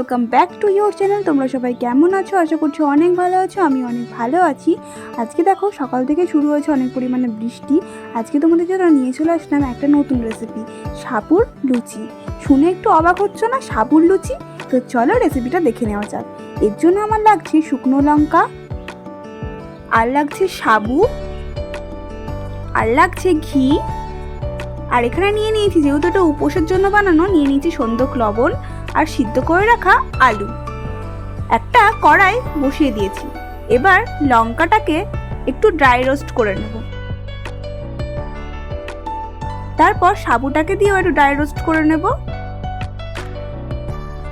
Welcome back to your channel তোমরা সবাই কেমন আছো? আশা করছি অনেক ভালো আছো, আমি অনেক ভালো আছি। আজকে দেখো, সকাল থেকে শুরু হয়েছে অনেক পরিমাণে বৃষ্টি। আজকে তোমাদের জন্য নিয়ে চলে আসলাম একটা নতুন রেসিপি সাবুর লুচি। শুনে একটু অবাক হচ্ছে না? সাবুর লুচি? তো চলো রেসিপিটা দেখে নেওয়া যাক। এর জন্য আমার লাগছে শুকনো লঙ্কা, আর লাগছে সাবু, আর লাগছে ঘি। আর এখানে নিয়ে নিয়েছি, যেহেতু এটা উপোসের জন্য বানানো, নিয়ে নিয়েছি সন্দক লবণ। আর সিদ্ধ করে রাখা আলু। একটা কড়াই বসিয়ে দিয়েছি। এবার লঙ্কাটাকে একটু ড্রাই রোস্ট করে নেব। তারপর সাবুটাকে দিয়েও একটু ড্রাই রোস্ট করে নেব।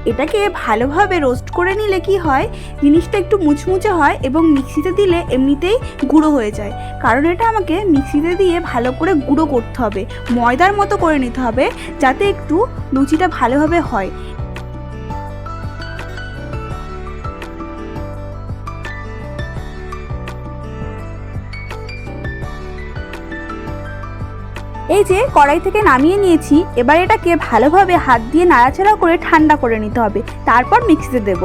এটাকে ভালোভাবে রোস্ট করে নিলে কি হয়? জিনিসটা একটু মুচমুচে হয় এবং মিক্সিতে দিলে এমনিতেই গুঁড়ো হয়ে যায়। কারণ এটা আমাকে মিক্সিতে দিয়ে ভালো করে গুঁড়ো করতে হবে। ময়দার মতো করে নিতে হবে যাতে একটু লুচিটা ভালোভাবে হয়। এই যে কড়াই থেকে নামিয়ে নিয়েছি, এবার এটাকে ভালোভাবে হাত দিয়ে নাড়াচাড়া করে ঠান্ডা করে নিতে হবে। তারপর মিক্সিতে দেব।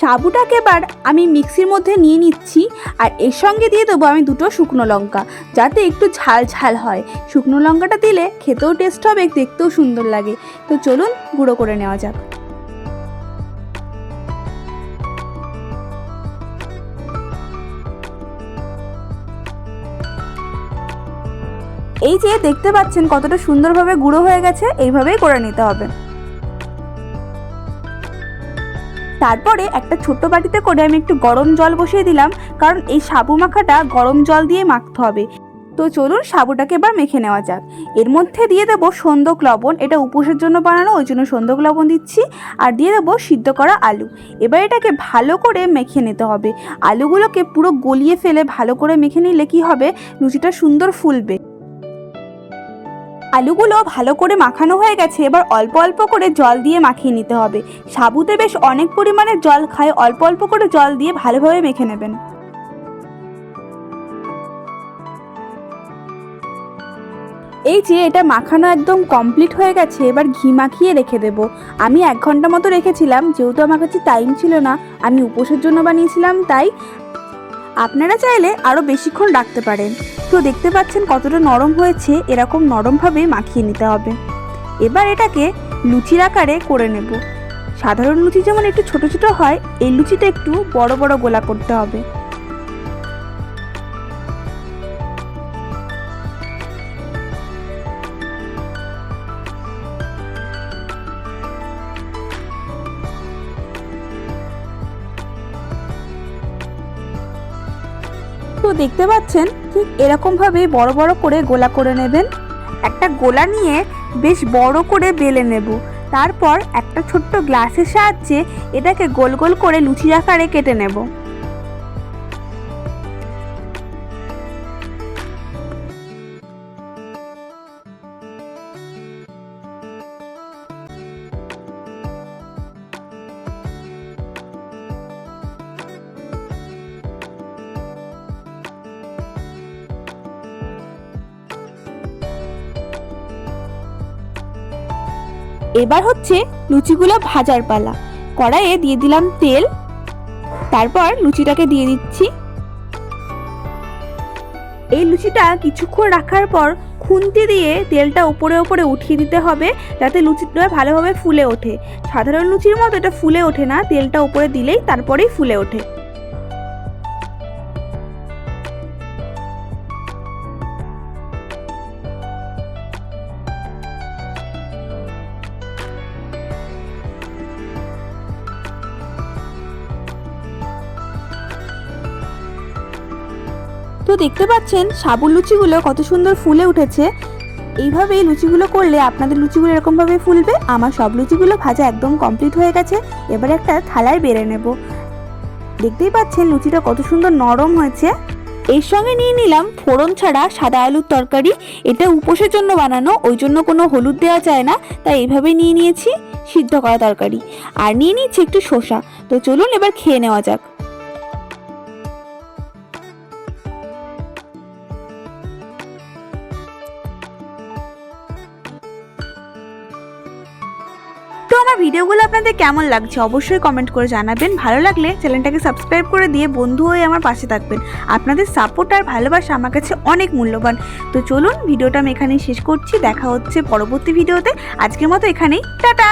সাবুটাকে এবার আমি মিক্সির মধ্যে নিয়ে নিচ্ছি আর এর সঙ্গে দিয়ে দেবো আমি দুটো শুকনো লঙ্কা, যাতে একটু ঝাল ঝাল হয়। শুকনো লঙ্কাটা দিলে খেতেও টেস্ট হবে, দেখতেও সুন্দর লাগে। তো চলুন, গুঁড়ো করে নেওয়া যাক। এই যে দেখতে পাচ্ছেন কতটা সুন্দরভাবে গুঁড়ো হয়ে গেছে, এইভাবেই করে নিতে হবে। তারপরে একটা ছোট্ট বাটিতে করে আমি একটু গরম জল বসিয়ে দিলাম, কারণ এই সাবু মাখাটা গরম জল দিয়ে মাখতে হবে। তো চলুন সাবুটাকে এবার মেখে নেওয়া যাক। এর মধ্যে দিয়ে দেবো সন্দক লবণ, এটা উপোসের জন্য বানানো, ওই জন্য সন্দক লবণ দিচ্ছি। আর দিয়ে দেবো সিদ্ধ করা আলু। এবার এটাকে ভালো করে মেখে নিতে হবে। আলুগুলোকে পুরো গলিয়ে ফেলে ভালো করে মেখে নিলে কি হবে? লুচিটা সুন্দর ফুলবে। আলুগুলো ভালো করে মাখানো হয়ে গেছে, এবার অল্প অল্প করে জল দিয়ে মাখিয়ে নিতে হবে। সাবুতে বেশ অনেক পরিমাণে জল খায়, অল্প অল্প করে জল দিয়ে ভালোভাবে মেখে নেবেন। এই যে, এটা মাখানো একদম কমপ্লিট হয়ে গেছে, এবার ঘি মাখিয়ে রেখে দেব। আমি এক ঘণ্টা মতো রেখেছিলাম, যেহেতু আমার কাছে টাইম ছিল না, আমি উপোসের জন্য বানিয়েছিলাম, তাই আপনারা চাইলে আরও বেশিক্ষণ রাখতে পারেন। তো দেখতে পাচ্ছেন কতটা নরম হয়েছে, এরকম নরমভাবে মাখিয়ে নিতে হবে। এবার এটাকে লুচির আকারে করে নেব। সাধারণ লুচি যেমন একটু ছোট ছোট হয়, এই লুচিটা একটু বড় বড় গোলা করতে হবে। দেখতে পাচ্ছেন, ঠিক এরকমভাবে বড় বড় করে গোলা করে নেবেন। একটা গোলা নিয়ে বেশ বড় করে বেলে নেব। তারপর একটা ছোট্ট গ্লাসের সাহায্যে এটাকে গোল গোল করে লুচি আকারে কেটে নেব। এবার হচ্ছে লুচিগুলো ভাজার পালা। কড়াইয়ে দিয়ে দিলাম তেল। তারপর লুচিটাকে দিয়ে দিচ্ছি। এই লুচিটা কিছুক্ষণ রাখার পর খুন্তি দিয়ে তেলটা উপরে উপরে উঠিয়ে দিতে হবে, যাতে লুচিটা ভালোভাবে ফুলে ওঠে। সাধারণ লুচির মতো এটা ফুলে ওঠে না, তেলটা উপরে দিলেই তারপরেই ফুলে ওঠে। তো দেখতে পাচ্ছেন সাবুর লুচিগুলো কত সুন্দর ফুলে উঠেছে। এইভাবেই লুচিগুলো করলে আপনাদের লুচিগুলো এরকমভাবে ফুলবে, আমার সব লুচিগুলো ভাজা একদম কমপ্লিট হয়ে গেছে, এবার একটা থালায় বেড়ে নেব। দেখতেই পাচ্ছেন লুচিটা কত সুন্দর নরম হয়েছে। এর সঙ্গে নিয়ে নিলাম ফোড়ন ছাড়া সাদা আলুর তরকারি, এটা উপোসের জন্য বানানো, ওই জন্য কোনো হলুদ দেওয়া যায় না, তাই এইভাবেই নিয়ে নিয়েছি, সিদ্ধ করা তরকারি। আর নিয়ে নিচ্ছি একটু শসা, তো চলুন এবার খেয়ে নেওয়া যাক। ভিডিওগুলো আপনাদের কেমন লাগছে অবশ্যই কমেন্ট করে জানাবেন। ভালো লাগলে চ্যানেলটাকে সাবস্ক্রাইব করে দিয়ে বন্ধু হয়ে আমার পাশে থাকবেন। আপনাদের সাপোর্ট আর ভালোবাসা আমার কাছে অনেক মূল্যবান। তো চলুন ভিডিওটা আমি এখানেই শেষ করছি। দেখা হচ্ছে পরবর্তী ভিডিওতে। আজকের মতো এখানেই। টাটা!